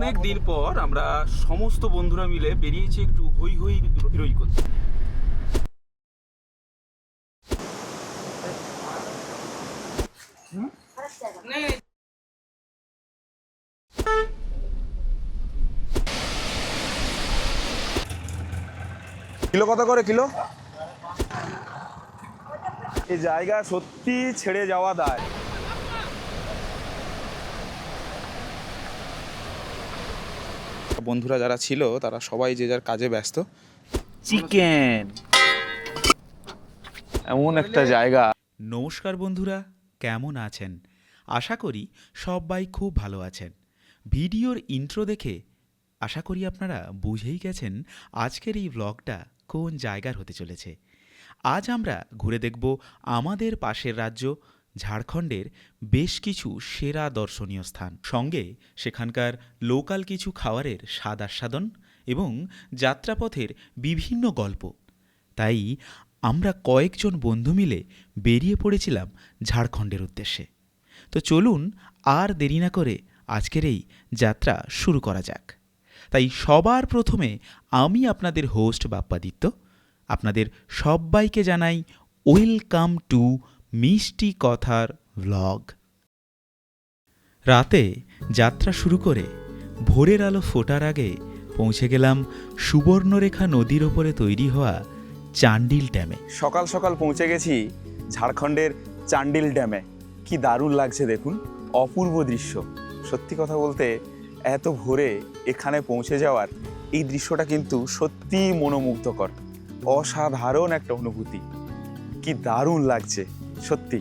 অনেক দিন পর আমরা সমস্ত বন্ধুরা মিলে বেরিয়েছি একটু হই হই রই করতে। কিলো কত করে কিলো? এই জায়গা সত্যি ছেড়ে যাওয়া দায়। বন্ধুরা যারা ছিল তারা সবাই যে যার কাজে ব্যস্ত। চিকেন এমন একটা জায়গা। নমস্কার বন্ধুরা কেমন আছেন? আশা করি সবাই খুব ভালো আছেন। ভিডিওর ইন্ট্রো দেখে আশা করি আপনারা বুঝেই গেছেন আজকের এই ব্লগটা কোন জায়গার হতে চলেছে। আজ আমরা ঘুরে দেখব আমাদের পাশের রাজ্য ঝাড়খণ্ডের বেশ কিছু সেরা দর্শনীয় স্থান। সঙ্গে সেখানকার লোকাল কিছু খাবারের স্বাদ আস্বাদন এবং যাত্রাপথের বিভিন্ন গল্প। তাই আমরা কয়েকজন বন্ধু মিলে বেরিয়ে পড়েছিলাম ঝাড়খণ্ডের উদ্দেশ্যে। তো চলুন আর দেরি না করে আজকের এই যাত্রা শুরু করা যাক। তাই সবার প্রথমে আমি আপনাদের হোস্ট বাপ্পাদিত্য। আপনাদের সবাইকে জানাই ওয়েলকাম টু মিষ্টি কথার ভ্লগ রাতে যাত্রা শুরু করে ভোরের আলো ফোটার আগে পৌঁছে গেলাম সুবর্ণরেখা নদীর ওপরে তৈরি হওয়া চান্ডিল ড্যামে। সকাল সকাল পৌঁছে গেছি ঝাড়খণ্ডের চান্ডিল ড্যামে। কি দারুণ লাগছে দেখুন, অপূর্ব দৃশ্য। সত্যি কথা বলতে, এত ভোরে এখানে পৌঁছে যাওয়ার এই দৃশ্যটা কিন্তু সত্যিই মনোমুগ্ধকর, অসাধারণ একটা অনুভূতি। কি দারুণ লাগছে। সত্যি।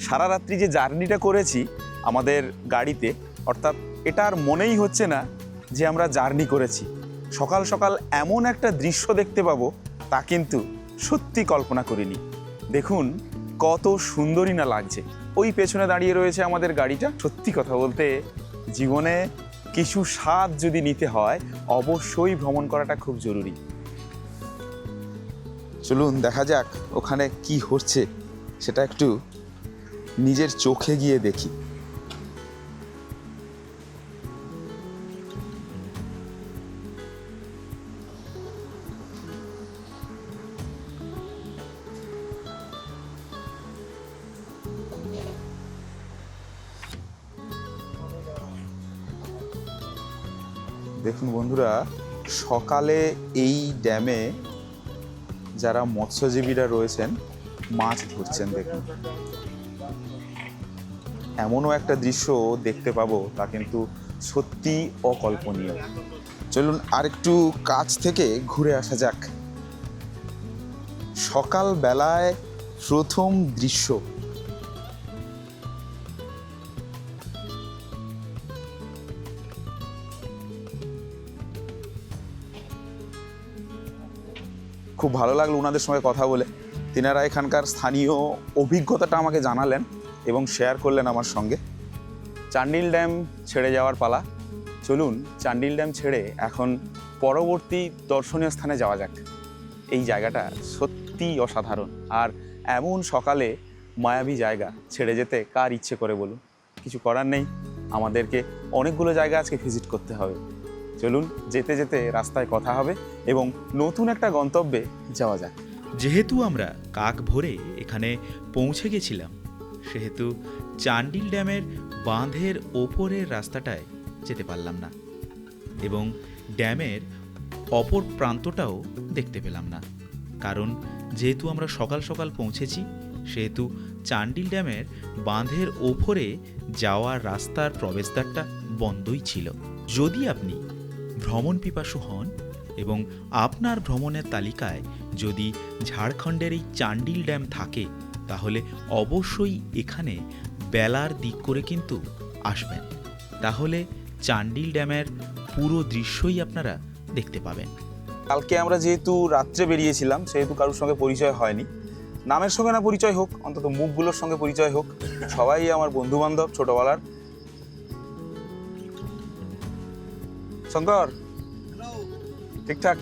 সারা রাত্রি যে জার্নিটা করেছি আমাদের গাড়িতে, অর্থাৎ এটা আর মনেই হচ্ছে না যে আমরা জার্নি করেছি। সকাল সকাল এমন একটা দৃশ্য দেখতে পাবো, তা কিন্তু সত্যি কল্পনা করিনি। দেখুন কত সুন্দরী না লাগছে। ওই পেছনে দাঁড়িয়ে রয়েছে আমাদের গাড়িটা। সত্যি কথা বলতে, জীবনে কিছু স্বাদ যদি নিতে হয়, অবশ্যই ভ্রমণ করাটা খুব জরুরি। চলুন দেখা যাক ওখানে কি হচ্ছে। সেটা একটু নিজের চোখে গিয়ে দেখি। দেখুন বন্ধুরা সকালে এই ড্যামে যারা মৎস্যজীবীরা রয়েছেন মাছ ধরছেন দেখুন। এমনও একটা দৃশ্য দেখতে পাবো, তা কিন্তু সত্যি অকল্পনীয়। চলুন আরেকটু কাছ থেকে ঘুরে আসা যাক। সকাল বেলায় প্রথম দৃশ্য। খুব ভালো লাগল ওনাদের সঙ্গে কথা বলে। তিনারা এখানকার স্থানীয় অভিজ্ঞতাটা আমাকে জানালেন এবং শেয়ার করলেন আমার সঙ্গে। চান্ডিল ড্যাম ছেড়ে যাওয়ার পালা। চলুন চান্ডিল ড্যাম ছেড়ে এখন পরবর্তী দর্শনীয় স্থানে যাওয়া যাক। এই জায়গাটা সত্যিই অসাধারণ। আর এমন সকালে মায়াবী জায়গা ছেড়ে যেতে কার ইচ্ছে করে বলুন? কিছু করার নেই। আমাদেরকে অনেকগুলো জায়গা আজকে ভিজিট করতে হবে। চলুন যেতে যেতে রাস্তায় কথা হবে এবং নতুন একটা গন্তব্যে যাওয়া যাক। যেহেতু আমরা কাক ভরে এখানে পৌঁছে গেছিলাম, সেহেতু চান্ডিল ড্যামের বাঁধের ওপরের রাস্তাটায় যেতে পারলাম না এবং ড্যামের অপর প্রান্তটাও দেখতে পেলাম না। কারণ যেহেতু আমরা সকাল সকাল পৌঁছেছি, সেহেতু চান্ডিল ড্যামের বাঁধের ওপরে যাওয়ার রাস্তার প্রবেশদ্বারটা বন্ধই ছিল। যদি আপনি ভ্রমণ পিপাসু হন এবং আপনার ভ্রমণের তালিকায় যদি ঝাড়খণ্ডের এই চান্ডিল ড্যাম থাকে, তাহলে অবশ্যই এখানে বেলার দিক করে কিন্তু আসবেন। তাহলে চান্ডিল ড্যামের পুরো দৃশ্যই আপনারা দেখতে পাবেন। কালকে আমরা যেহেতু রাত্রে বেরিয়েছিলাম, সেহেতু কারোর সঙ্গে পরিচয় হয়নি। নামের সঙ্গে না পরিচয় হোক, অন্তত মুখগুলোর সঙ্গে পরিচয় হোক, সবাই আমার বন্ধু বান্ধব ছোটবেলার। শঙ্কর! ঠিকঠাক।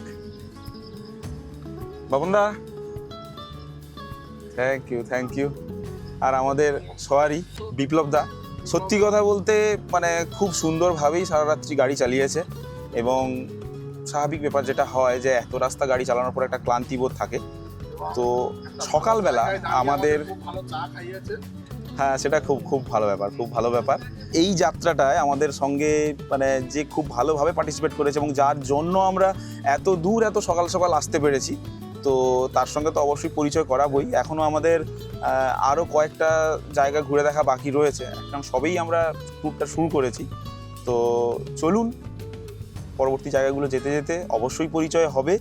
বাবনদা। থ্যাংক ইউ থ্যাংক ইউ আর আমাদের সবারই বিপ্লব দা। সত্যি কথা বলতে মানে খুব সুন্দরভাবেই সারা রাত্রি গাড়ি চালিয়েছে এবং স্বাভাবিক ব্যাপার যেটা হয় যে, এত রাস্তা গাড়ি চালানোর পর একটা ক্লান্তিবোধ থাকে। তো সকালবেলা আমাদের হ্যাঁ সেটা খুব খুব ভালো ব্যাপার, খুব ভালো ব্যাপার। এই যাত্রাটায় আমাদের সঙ্গে মানে যে খুব ভালোভাবে পার্টিসিপেট করেছে এবং যার জন্য আমরা এত দূর, এত সকাল সকাল আসতে পেরেছি, তো তার সঙ্গে তো অবশ্যই পরিচয় করাবই। এখনও আমাদের আরও কয়েকটা জায়গা ঘুরে দেখা বাকি রয়েছে, কারণ সবেই আমরা ট্যুরটা শুরু করেছি। তো চলুন, পরবর্তী জায়গাগুলো যেতে যেতে অবশ্যই পরিচয় হবে।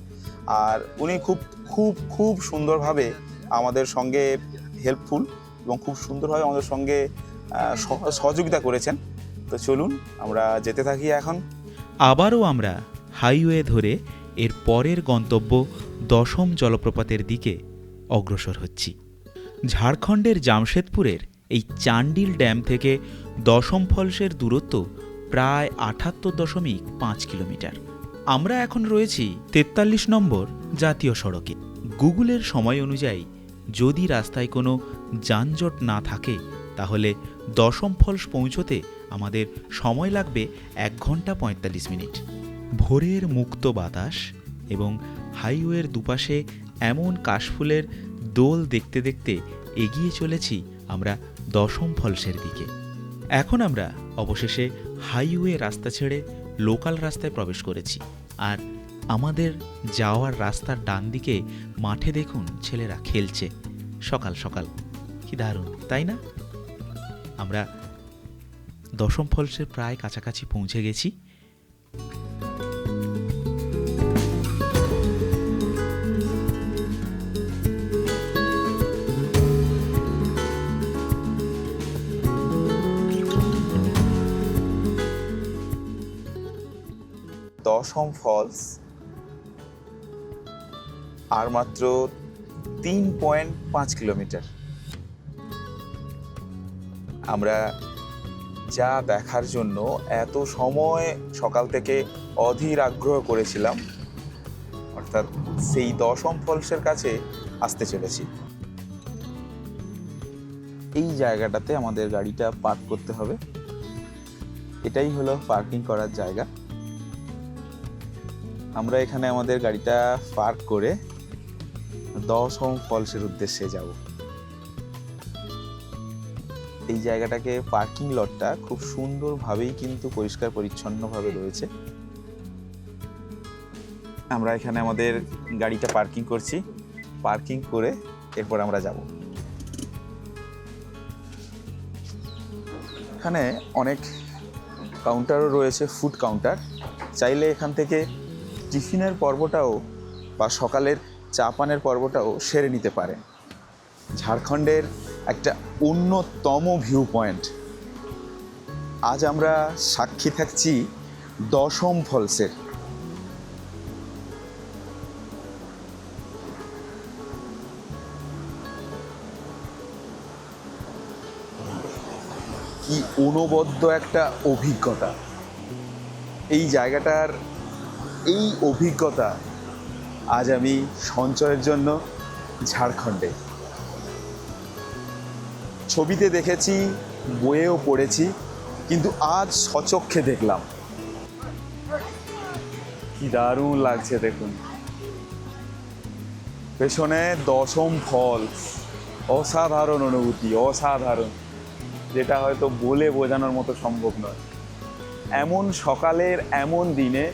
আর উনি খুব খুব খুব সুন্দরভাবে আমাদের সঙ্গে হেল্পফুল এবং খুব সুন্দরভাবে আমাদের সঙ্গে সহযোগিতা করেছেন। তো চলুন, আমরা যেতে থাকি এখন। আবারও আমরা হাইওয়ে ধরে এর পরের গন্তব্য দশম জলপ্রপাতের দিকে অগ্রসর হচ্ছি। ঝাড়খণ্ডের জামশেদপুরের এই চান্ডিল ড্যাম থেকে দশম ফলসের দূরত্ব প্রায় আটাত্তর দশমিক পাঁচ কিলোমিটার। আমরা এখন রয়েছি তেতাল্লিশ নম্বর জাতীয় সড়কে। গুগলের সময় অনুযায়ী যদি রাস্তায় কোনো যানজট না থাকে, তাহলে দশম ফলস পৌঁছতে আমাদের সময় লাগবে এক ঘণ্টা পঁয়তাল্লিশ মিনিট। ভোরের মুক্ত বাতাস এবং হাইওয়ের দুপাশে এমন কাশফুলের দোল দেখতে দেখতে এগিয়ে চলেছি আমরা দশম ফলসের দিকে। এখন আমরা অবশেষে হাইওয়ে রাস্তা ছেড়ে লোকাল রাস্তায় প্রবেশ করেছি। আর আমাদের যাওয়ার রাস্তার ডান দিকে মাঠে দেখুন ছেলেরা খেলছে সকাল সকাল। কি দারুণ, তাই না? আমরা দশম ফলসের প্রায় কাছাকাছি পৌঁছে গেছি। দশম ফলস আর মাত্র তিন পয়েন্ট পাঁচ কিলোমিটার। আমরা যা দেখার জন্য এত সময় সকাল থেকে অধীর আগ্রহ করেছিলাম, অর্থাৎ সেই দশম ফলসের কাছে আসতে চলেছি। এই জায়গাটাতে আমাদের গাড়িটা পার্ক করতে হবে। এটাই হলো পার্কিং করার জায়গা। আমরা এখানে আমাদের গাড়িটা পার্ক করে দশম ফলসের উদ্দেশ্যে যাব। এই জায়গাটাকে পার্কিং লটটা খুব সুন্দরভাবেই কিন্তু পরিষ্কার পরিচ্ছন্নভাবে রয়েছে। আমরা এখানে আমাদের গাড়িটা পার্কিং করছি। পার্কিং করে এরপর আমরা যাব। এখানে অনেক কাউন্টারও রয়েছে ফুড কাউন্টার চাইলে এখান থেকে টিফিনের পর্বটাও বা সকালের চা পানের পর্বটাও সেরে নিতে পারে ঝাড়খণ্ডের একটা অন্যতম ভিউ পয়েন্ট আজ আমরা সাক্ষী থাকছি দশম ফলসের। কি অনবদ্য একটা অভিজ্ঞতা। এই জায়গাটার এই অভিজ্ঞতা আজ আমি সঞ্চয়ের জন্য ঝাড়খণ্ডে। ছবিতে দেখেছি, বইয়েও পড়েছি, কিন্তু আজ সচক্ষে দেখলাম। কি দারুণ লাগছে দেখুন। পেছনে দশম ফল, অসাধারণ অনুভূতি, অসাধারণ, যেটা হয়তো বলে বোঝানোর মতো সম্ভব নয়। এমন সকালের এমন দিনে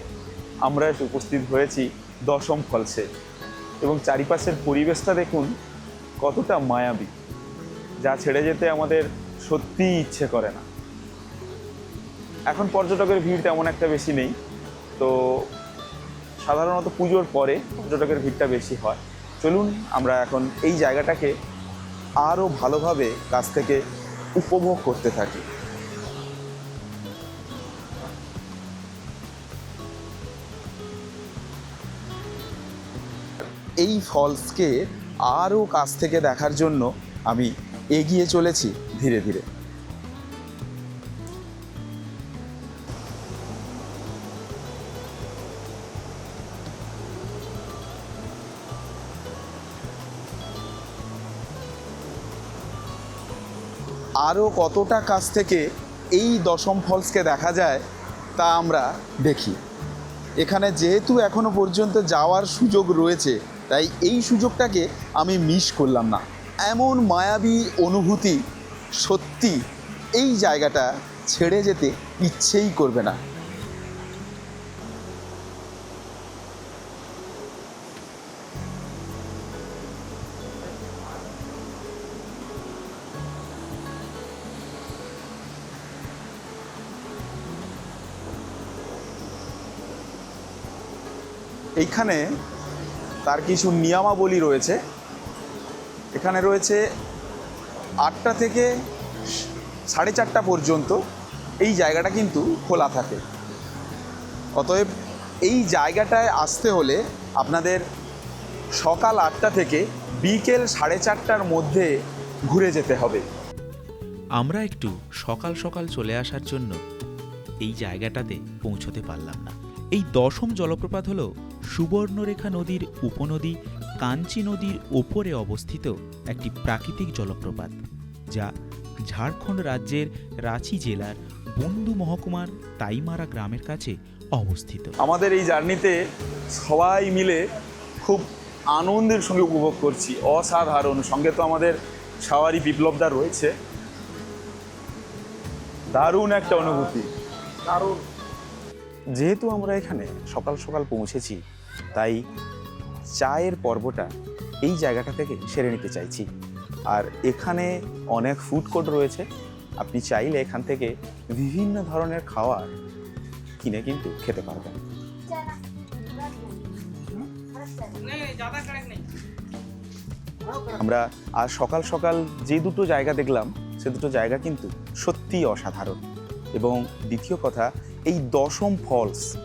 আমরা উপস্থিত হয়েছি দশম ফলসে এবং চারিপাশের পরিবেশটা দেখুন কতটা মায়াবী। যা ছেড়ে যেতে আমাদের সত্যিই ইচ্ছে করে না। এখন পর্যটকের ভিড় তেমন একটা বেশি নেই, তো সাধারণত পুজোর পরে পর্যটকের ভিড়টা বেশি হয়। চলুন আমরা এখন এই জায়গাটাকে আরও ভালোভাবে কাছ থেকে উপভোগ করতে থাকি। এই ফলসকে আরও কাছ থেকে দেখার জন্য আমি এগিয়ে চলেছি ধীরে ধীরে। আরও কতটা কাছ থেকে এই দশম ফলসকে দেখা যায়, তা আমরা দেখি। এখানে যেহেতু এখনও পর্যন্ত যাওয়ার সুযোগ রয়েছে, তাই এই সুযোগটাকে আমি মিস করলাম না। এমন মায়াবী অনুভূতি সত্যি এই জায়গাটা ছেড়ে যেতে ইচ্ছেই করবে না। এইখানে তার কিছু নিয়মাবলী রয়েছে। এখানে রয়েছে আটটা থেকে সাড়ে চারটা পর্যন্ত এই জায়গাটা কিন্তু খোলা থাকে। অতএব এই জায়গাটায় আসতে হলে আপনাদের সকাল আটটা থেকে বিকেল সাড়ে চারটার মধ্যে ঘুরে যেতে হবে। আমরা একটু সকাল সকাল চলে আসার জন্য এই জায়গাটাতে পৌঁছতে পারলাম না। এই দশম জলপ্রপাত হল সুবর্ণরেখা নদীর উপনদী কাঞ্চি নদীর ওপরে অবস্থিত একটি প্রাকৃতিক জলপ্রপাত যা ঝাড়খণ্ড রাজ্যের রাঁচি জেলার বন্ধু মহকুমার তাইমারা গ্রামের কাছে অবস্থিত। আমাদের এই জার্নিতে সবাই মিলে খুব আনন্দের সঙ্গে উপভোগ করছি অসাধারণ। সঙ্গে তো আমাদের সাওয়ারি বিপ্লবদা রয়েছে। দারুণ একটা অনুভূতি। দারুণ। যেহেতু আমরা এখানে সকাল সকাল পৌঁছেছি, তাই চায়ের পর্বটা এই জায়গাটা থেকে সেরে নিতে চাইছি। আর এখানে অনেক ফুড কোর্ট রয়েছে। আপনি চাইলে এখান থেকে বিভিন্ন ধরনের খাবার কিনে কিন্তু খেতে পারবেন। আমরা আর সকাল সকাল যে দুটো জায়গা দেখলাম, সে দুটো জায়গা কিন্তু সত্যিই অসাধারণ। এবং দ্বিতীয় কথা এই দশম ফলস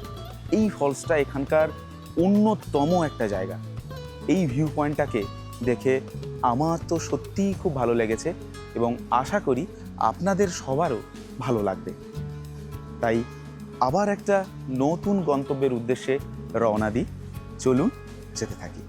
এই ফলসটা এখানকার অন্যতম একটা জায়গা। এই ভিউ পয়েন্টটাকে দেখে আমার তো সত্যিই খুব ভালো লেগেছে এবং আশা করি আপনাদের সবারও ভালো লাগবে। তাই আবার একটা নতুন গন্তব্যের উদ্দেশ্যে রওনা দিই। চলুন যেতে থাকি।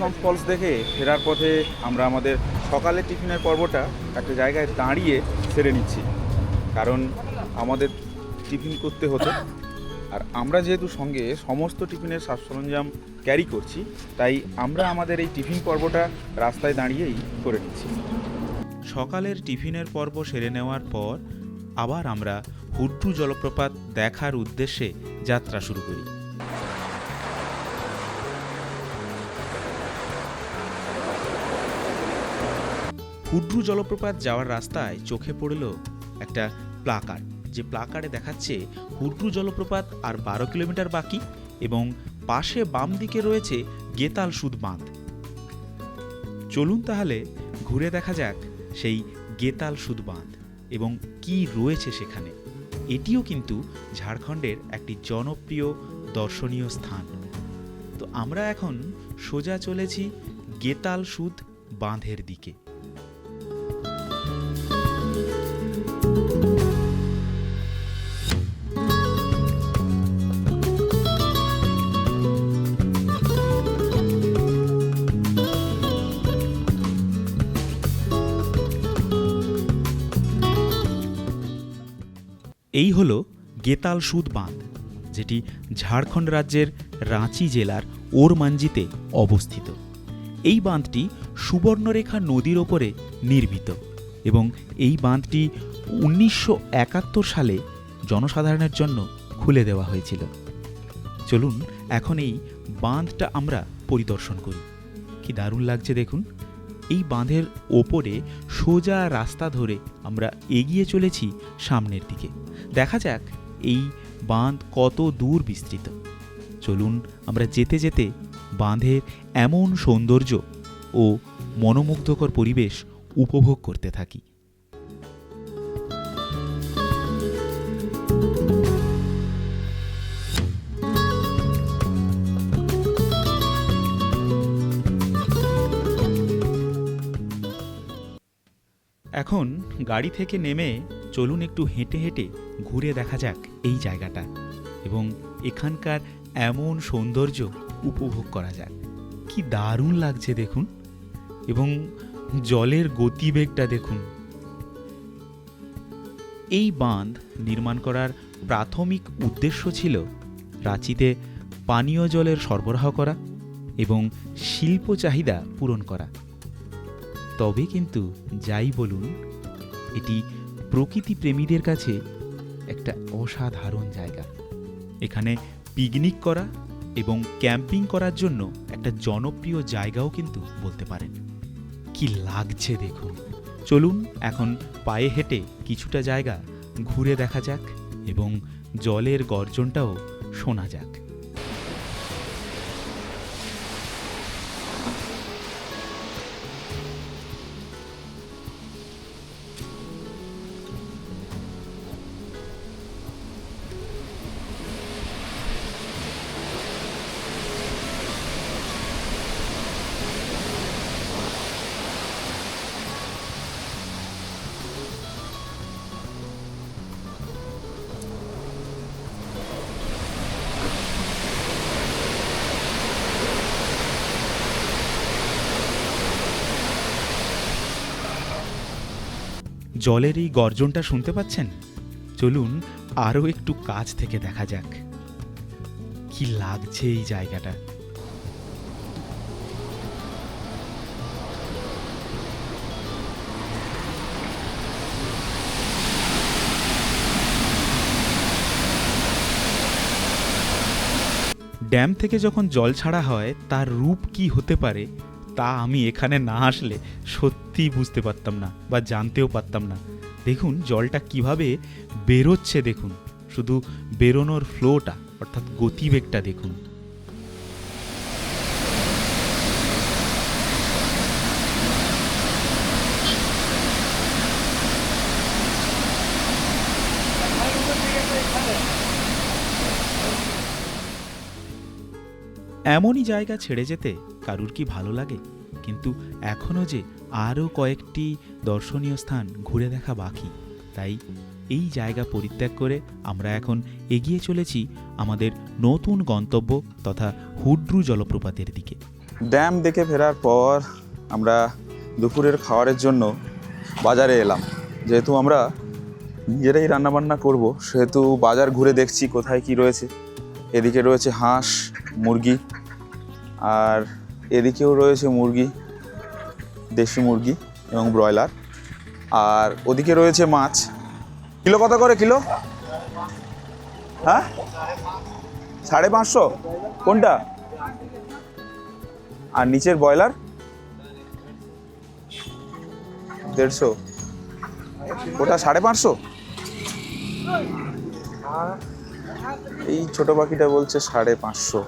দশম ফলস দেখে ফেরার পথে আমরা আমাদের সকালের টিফিনের পর্বটা একটা জায়গায় দাঁড়িয়ে সেরে নিচ্ছি। কারণ আমাদের টিফিন করতে হতো। আর আমরা যেহেতু সঙ্গে সমস্ত টিফিনের সাজ সরঞ্জাম ক্যারি করছি, তাই আমরা আমাদের এই টিফিন পর্বটা রাস্তায় দাঁড়িয়েই করে নিচ্ছি। সকালের টিফিনের পর্ব সেরে নেওয়ার পর আবার আমরা হুড্রু জলপ্রপাত দেখার উদ্দেশ্যে যাত্রা শুরু করি। হুড্রু জলপ্রপাত যাওয়ার রাস্তায় চোখে পড়ল একটা প্লাকার। যে প্লাকার্ডে দেখাচ্ছে হুড্রু জলপ্রপাত আর বারো কিলোমিটার বাকি এবং পাশে বাম দিকে রয়েছে গেতাল সুদ বাঁধ। চলুন তাহলে ঘুরে দেখা যাক সেই গেতাল সুদ বাঁধ এবং কি রয়েছে সেখানে। এটিও কিন্তু ঝাড়খণ্ডের একটি জনপ্রিয় দর্শনীয় স্থান। তো আমরা এখন সোজা চলেছি গেতাল সুদ বাঁধের দিকে। এই হলো গেতাল সুদ বাঁধ, যেটি ঝাড়খণ্ড রাজ্যের রাঁচি জেলার ওরমাঞ্জিতে অবস্থিত। এই বাঁধটি সুবর্ণরেখা নদীর ওপরে নির্মিত এবং এই বাঁধটি উনিশশো একাত্তর সালে জনসাধারণের জন্য খুলে দেওয়া হয়েছিল। চলুন এখন এই বাঁধটা আমরা পরিদর্শন করি। কি দারুণ লাগছে দেখুন। এই বাঁধের ওপরে সোজা রাস্তা ধরে আমরা এগিয়ে চলেছি সামনের দিকে। দেখা যাক এই বাঁধ কত দূর বিস্তৃত। চলুন আমরা যেতে যেতে বাঁধের এমন সৌন্দর্য ও মনোমুগ্ধকর পরিবেশ উপভোগ করতে থাকি। এখন গাড়ি থেকে নেমে চলুন একটু হেঁটে হেঁটে ঘুরে দেখা যাক এই জায়গাটা এবং এখানকার এমন সৌন্দর্য উপভোগ করা যাক। কি দারুণ লাগছে দেখুন এবং জলের গতিবেগটা দেখুন। এই বাঁধ নির্মাণ করার প্রাথমিক উদ্দেশ্য ছিল রাঁচিতে পানীয় জলের সরবরাহ করা এবং শিল্প চাহিদা পূরণ করা। তবে কিন্তু যাই বলুন, এটি প্রকৃতি প্রেমীদের কাছে একটা অসাধারণ জায়গা। এখানে পিকনিক করা এবং ক্যাম্পিং করার জন্য একটা জনপ্রিয় জায়গাও কিন্তু বলতে পারেন। কি লাগছে দেখুন। চলুন এখন পায়ে হেঁটে কিছুটা জায়গা ঘুরে দেখা যাক এবং জলের গর্জনটাও শোনা যাক। জলের এই গর্জনটা শুনতে পাচ্ছেন? চলুন আরও একটু কাছ থেকে দেখা যাক। কি লাগছে এই জায়গাটা? ড্যাম থেকে যখন জল ছাড়া হয়, তার রূপ কি হতে পারে? তা আমি এখানে না আসলে সত্যিই বুঝতে পারতাম না বা জানতেও পারতাম না। দেখুন, জলটা কীভাবে বেরোচ্ছে দেখুন। শুধু বেরোনোর ফ্লোটা অর্থাৎ গতিবেগটা দেখুন। এমনই জায়গা ছেড়ে যেতে কারুর কি ভালো লাগে? কিন্তু এখনও যে আরও কয়েকটি দর্শনীয় স্থান ঘুরে দেখা বাকি, তাই এই জায়গা পরিত্যাগ করে আমরা এখন এগিয়ে চলেছি আমাদের নতুন গন্তব্য তথা হুড্রু জলপ্রপাতের দিকে। ড্যাম দেখে ফেরার পর আমরা দুপুরের খাওয়ারের জন্য বাজারে এলাম। যেহেতু আমরা নিজেরাই রান্নাবান্না করব, সেহেতু বাজার ঘুরে দেখছি কোথায় কি রয়েছে। এদিকে রয়েছে হাঁস, মুরগি আর এদিকেও রয়েছে মুরগি, দেশি মুরগি এবং ব্রয়লার। আর ওদিকে রয়েছে মাছ। কিলো কত করে কিলো? হ্যাঁ? সাড়ে পাঁচশো? কোনটা? আর নিচের ব্রয়লার? দেড়শো। ওটা সাড়ে পাঁচশো? এই ছোট পাখিটা বলছে সাড়ে পাঁচশো।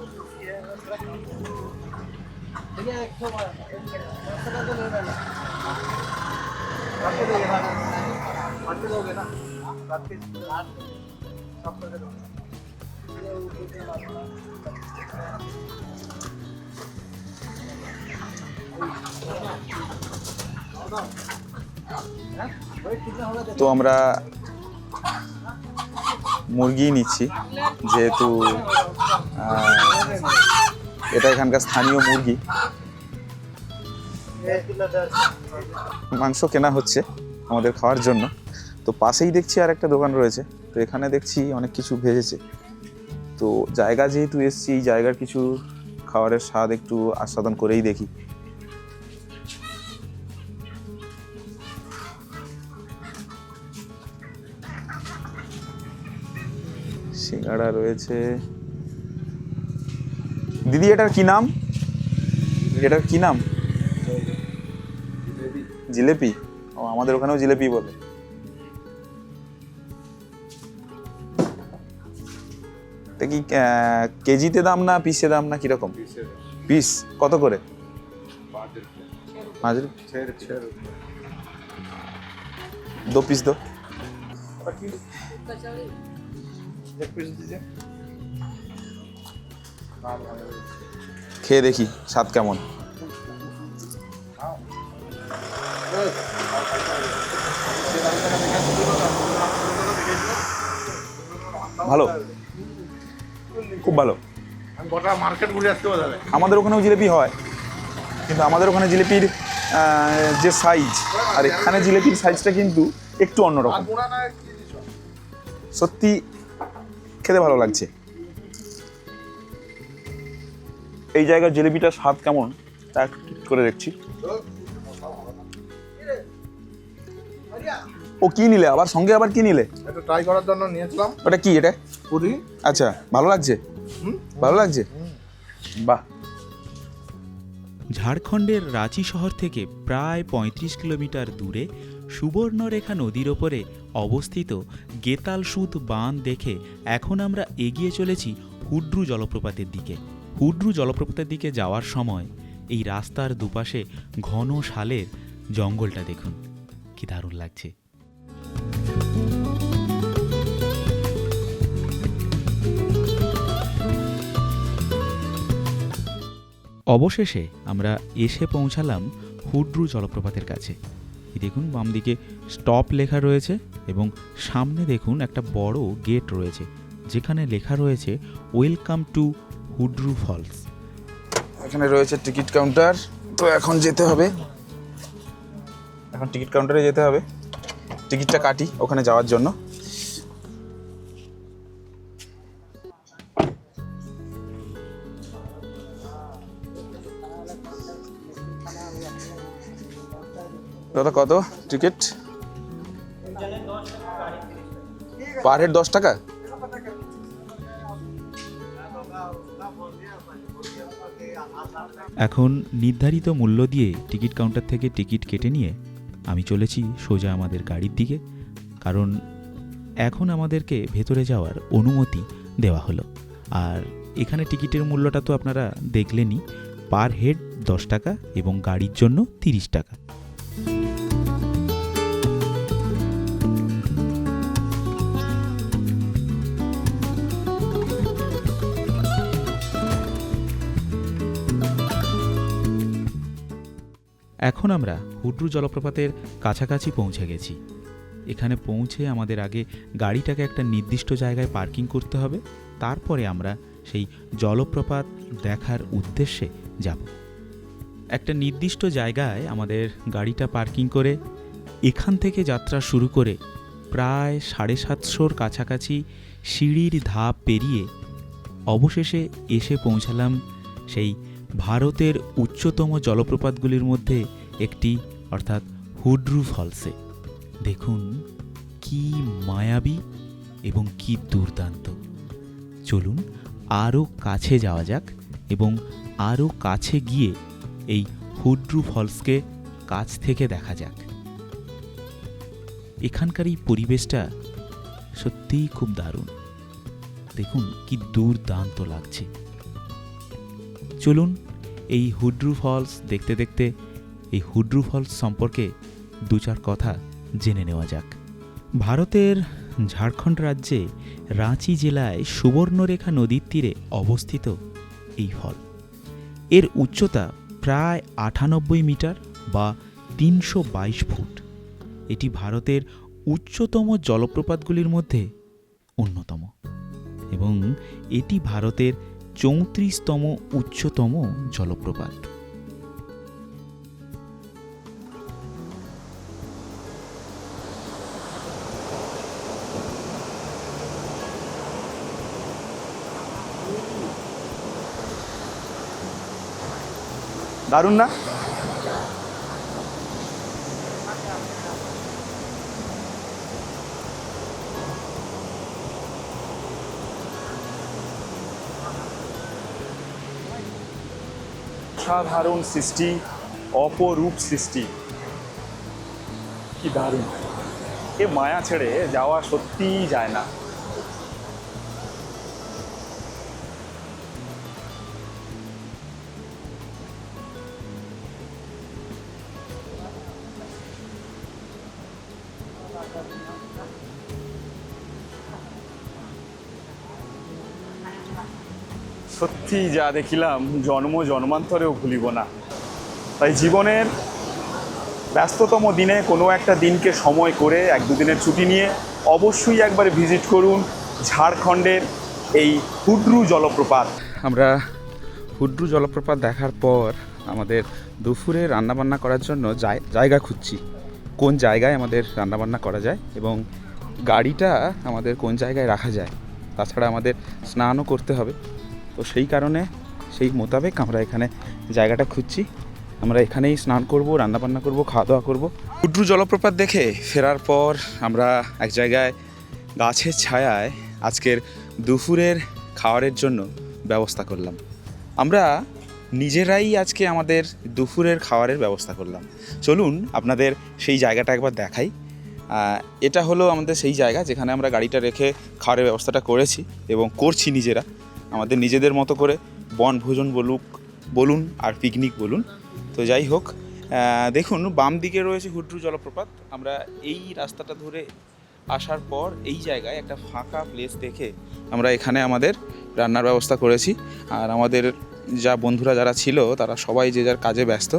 তো আমরা মুরগি নিচ্ছি, যেহেতু এটা এখানকার স্থানীয় মুরগি। মাংস কেনা হচ্ছে আমাদের খাওয়ার জন্য। তো পাশেই দেখছি আর একটা দোকান রয়েছে। তো এখানে দেখছি অনেক কিছু ভেজেছে। তো জায়গা যেহেতু এসছি, এই জায়গার কিছু খাবারের স্বাদ একটু আস্বাদন করেই দেখি। গাড়া রয়েছে। দিদি, এটার কি নাম? এটার কি নাম? জিলেপি। ও, আমাদের ওখানেও জিলেপি বলে। এটা কি কেজিতে দাম না পিসে দাম না কীরকম? পিস। কত করে? দো পিস দো। খেয়ে দেখি স্বাদ কেমন? ভালো? খুব ভালো। আমাদের ওখানেও জিলেপি হয় কিন্তু আমাদের ওখানে জিলেপির যে সাইজ আর এখানে জিলেপির সাইজটা কিন্তু একটু অন্যরকম। সত্যি খেতে ভালো লাগছে। এই জায়গার জিলিপিটার স্বাদ কেমন? তা একটু করে দেখছি। ও কি নিলে? আবার সঙ্গে আবার কি নিলে? একটু ট্রাই করার জন্য নিয়েছিলাম। ওটা কি? এটা? পুরি। আচ্ছা ভালো লাগছে? ভালো লাগছে? বাহ। ঝাড়খণ্ডের রাঁচি শহর থেকে প্রায় ৩৫ কিলোমিটার দূরে সুবর্ণরেখা নদীর ওপরে অবস্থিত গেতাল সুদ বাঁধ দেখে এখন আমরা এগিয়ে চলেছি হুড্রু জলপ্রপাতের দিকে। হুড্রু জলপ্রপাতের দিকে যাওয়ার সময় এই রাস্তার দুপাশে ঘন শালের জঙ্গলটা দেখুন। কি দারুণ লাগছে। অবশেষে আমরা এসে পৌঁছালাম হুড্রু জলপ্রপাতের কাছে। দেখুন, বাম দিকে স্টপ লেখা রয়েছে এবং সামনে দেখুন একটা বড় গেট রয়েছে, যেখানে লেখা রয়েছে ওয়েলকাম টু হুড্রু ফলস এখানে রয়েছে টিকিট কাউন্টার তো এখন যেতে হবে। এখন টিকিট কাউন্টারে যেতে হবে। টিকিটটা কাটি ওখানে যাওয়ার জন্য। দাদা, কত টিকিট পার হেড দশ টাকা? এখন নির্ধারিত মূল্য দিয়ে টিকিট কাউন্টার থেকে টিকিট কেটে নিয়ে আমি চলেছি সোজা আমাদের গাড়ির দিকে, কারণ এখন আমাদেরকে ভেতরে যাওয়ার অনুমতি দেওয়া হলো। আর এখানে টিকিটের মূল্যটা তো আপনারা দেখলেনই পার হেড দশ টাকা এবং গাড়ির জন্য তিরিশ টাকা। এখন আমরা হুড্রু জলপ্রপাতের কাছাকাছি পৌঁছে গেছি। এখানে পৌঁছে আমাদের আগে গাড়িটাকে একটা নির্দিষ্ট জায়গায় পার্কিং করতে হবে, তারপরে আমরা সেই জলপ্রপাত দেখার উদ্দেশ্যে যাব। একটা নির্দিষ্ট জায়গায় আমাদের গাড়িটা পার্কিং করে এখান থেকে যাত্রা শুরু করে প্রায় সাড়ে সাতশোর কাছাকাছি সিঁড়ির ধাপ পেরিয়ে অবশেষে এসে পৌঁছালাম সেই ভারতের উচ্চতম জলপ্রপাতগুলির মধ্যে একটি, অর্থাৎ হুড্রু ফলসে। দেখুন, কি মায়াবী এবং কি দুর্দান্ত। চলুন আরও কাছে যাওয়া যাক এবং আরও কাছে গিয়ে এই হুড্রু ফলসকে কাছ থেকে দেখা যাক। এখানকার এই পরিবেশটা সত্যিই খুব দারুণ। দেখুন, কি দুর্দান্ত লাগছে। চলুন এই হুড্রু ফলস দেখতে দেখতে এই হুড্রু ফলস সম্পর্কে দু চার কথা জেনে নেওয়া যাক। ভারতের ঝাড়খণ্ড রাজ্যে রাঁচি জেলায় সুবর্ণরেখা নদীর তীরে অবস্থিত এই ফল। এর উচ্চতা প্রায় আটানব্বই মিটার বা তিনশো বাইশ ফুট। এটি ভারতের উচ্চতম জলপ্রপাতগুলির মধ্যে অন্যতম। এবং এটি ভারতের চৌত্রিশতম উচ্চতম জলপ্রপাত। দারুণ না? সাধারণ সৃষ্টি অপরূপ সৃষ্টি। কি দারুণ। এ মায়া ছেড়ে যাওয়া সত্যিই যায় না। সত্যি যা দেখিলাম, জন্ম জন্মান্তরেও ভুলিব না। তাই জীবনের ব্যস্ততম দিনে কোনো একটা দিনকে সময় করে এক দুদিনের ছুটি নিয়ে অবশ্যই একবার ভিজিট করুন ঝাড়খণ্ডের এই হুড্রু জলপ্রপাত। আমরা হুড্রু জলপ্রপাত দেখার পর আমাদের দুপুরে রান্নাবান্না করার জন্য জায়- জায়গা খুঁজছি। কোন জায়গায় আমাদের রান্নাবান্না করা যায় এবং গাড়িটা আমাদের কোন জায়গায় রাখা যায়, তাছাড়া আমাদের স্নানও করতে হবে। তো সেই কারণে সেই মোতাবেক আমরা এখানে জায়গাটা খুঁজছি। আমরা এখানেই স্নান করব, রান্নাবান্না করব খাওয়া দাওয়া করব। হুড্রু জলপ্রপাত দেখে ফেরার পর আমরা এক জায়গায় গাছের ছায়ায় আজকের দুপুরের খাওয়ারের জন্য ব্যবস্থা করলাম। আমরা নিজেরাই আজকে আমাদের দুপুরের খাওয়ারের ব্যবস্থা করলাম। চলুন আপনাদের সেই জায়গাটা একবার দেখাই। এটা হলো আমাদের সেই জায়গা যেখানে আমরা গাড়িটা রেখে খাওয়ারের ব্যবস্থাটা করেছি এবং করছি নিজেরা। আমাদের নিজেদের মতো করে বনভোজন বলুক, বলুন আর পিকনিক বলুন। তো যাই হোক দেখুন, বাম দিকে রয়েছে হুড্রু জলপ্রপাত। আমরা এই রাস্তাটা ধরে আসার পর এই জায়গায় একটা ফাঁকা প্লেস দেখে আমরা এখানে আমাদের রান্নার ব্যবস্থা করেছি। আর আমাদের যা বন্ধুরা যারা ছিল, তারা সবাই যে যার কাজে ব্যস্ত।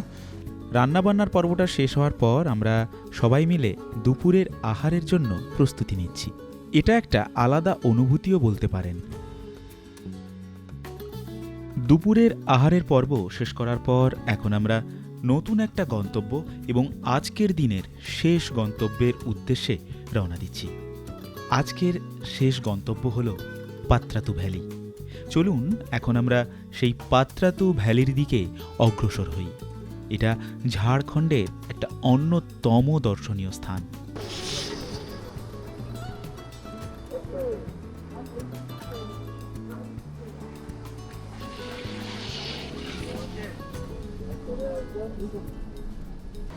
রান্নাবান্নার পর্বটা শেষ হওয়ার পর আমরা সবাই মিলে দুপুরের আহারের জন্য প্রস্তুতি নিচ্ছি। এটা একটা আলাদা অনুভূতিও বলতে পারেন। দুপুরের আহারের পর্ব শেষ করার পর এখন আমরা নতুন একটা গন্তব্য এবং আজকের দিনের শেষ গন্তব্যের উদ্দেশ্যে রওনা দিচ্ছি। আজকের শেষ গন্তব্য হল পাত্রাতু ভ্যালি। চলুন এখন আমরা সেই পাত্রাতু ভ্যালির দিকে অগ্রসর হই। এটা ঝাড়খণ্ডের একটা অন্যতম দর্শনীয় স্থান।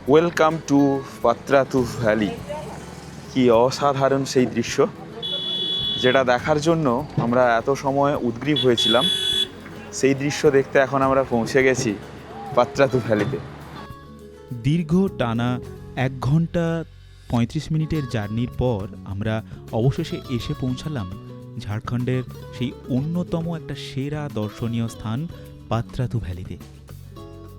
ওয়েলকাম টু পাত্রাতু ভ্যালি কি অসাধারণ সেই দৃশ্য, যেটা দেখার জন্য আমরা এত সময় উদ্গ্রীব হয়েছিলাম। সেই দৃশ্য দেখতে এখন আমরা পৌঁছে গেছি পাত্রাতু ভ্যালিতে দীর্ঘ টানা এক ঘণ্টা পঁয়ত্রিশ মিনিটের জার্নির পর আমরা অবশেষে এসে পৌঁছালাম ঝাড়খণ্ডের সেই অন্যতম একটা সেরা দর্শনীয় স্থান পাত্রাতু ভ্যালিতে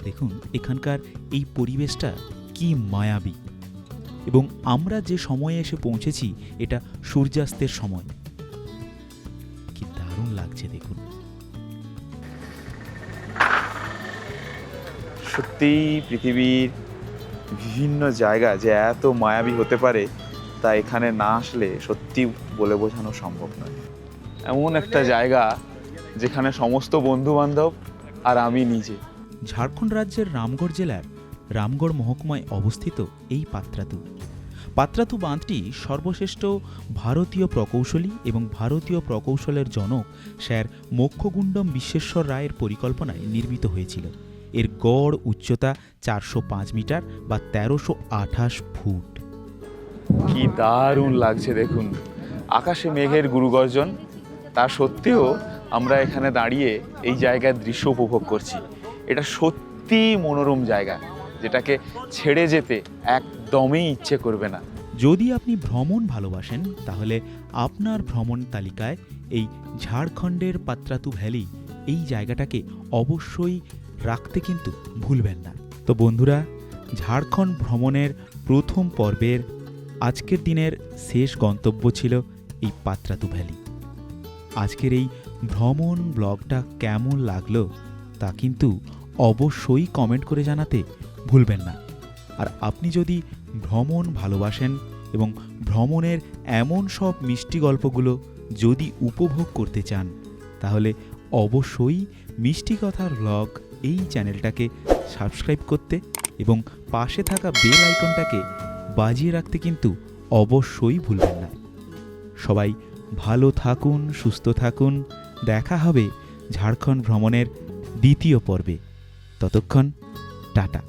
দেখুন এখানকার এই পরিবেশটা কি মায়াবী। এবং আমরা যে সময়ে এসে পৌঁছেছি, এটা সূর্যাস্তের সময়। কি দারুণ লাগছে দেখুন। সত্যিই পৃথিবীর বিভিন্ন জায়গা যে এত মায়াবী হতে পারে, তা এখানে না আসলে সত্যি বলে বোঝানো সম্ভব নয়। এমন একটা জায়গা যেখানে সমস্ত বন্ধু বান্ধব আর আমি নিজে। ঝাড়খণ্ড রাজ্যের রামগড় জেলার রামগড় মহকুমায় অবস্থিত এই পাত্রাতু। পাত্রাতু বাঁধটি সর্বশ্রেষ্ঠ ভারতীয় প্রকৌশলী এবং ভারতীয় প্রকৌশলের জনক স্যার মোক্ষগুণ্ডম বিশ্বেশ্বর রায়ের পরিকল্পনায় নির্মিত হয়েছিল। এর গড় উচ্চতা চারশো পাঁচ মিটার বা তেরোশো আঠাশ ফুট। কি দারুণ লাগছে দেখুন। আকাশে মেঘের গুরুগর্জন। তা সত্ত্বেও আমরা এখানে দাঁড়িয়ে এই জায়গার দৃশ্য উপভোগ করছি। এটা সত্যি মনোরম জায়গা, যেটাকে ছেড়ে যেতে একদমই ইচ্ছে করবে না। যদি আপনি ভ্রমণ ভালোবাসেন, তাহলে আপনার ভ্রমণ তালিকায় এই ঝাড়খণ্ডের পাত্রাতু ভ্যালি এই জায়গাটাকে অবশ্যই রাখতে কিন্তু ভুলবেন না। তো বন্ধুরা, ঝাড়খণ্ড ভ্রমণের প্রথম পর্বের আজকের দিনের শেষ গন্তব্য ছিল এই পাত্রাতু ভ্যালি। আজকের এই ভ্রমণ ব্লগটা কেমন লাগল তা কিন্তু অবশ্যই কমেন্ট করে জানাতে ভুলবেন না। আর আপনি যদি ভ্রমণ ভালোবাসেন এবং ভ্রমণের এমন সব মিষ্টি গল্পগুলো যদি উপভোগ করতে চান, তাহলে অবশ্যই মিষ্টি কথার ব্লগ এই চ্যানেলটাকে সাবস্ক্রাইব করতে এবং পাশে থাকা বেল আইকনটাকে বাজিয়ে রাখতে কিন্তু অবশ্যই ভুলবেন না। সবাই ভালো থাকুন, সুস্থ থাকুন। দেখা হবে ঝাড়খণ্ড ভ্রমণের দ্বিতীয় পর্বে। ততক্ষণ টাটা।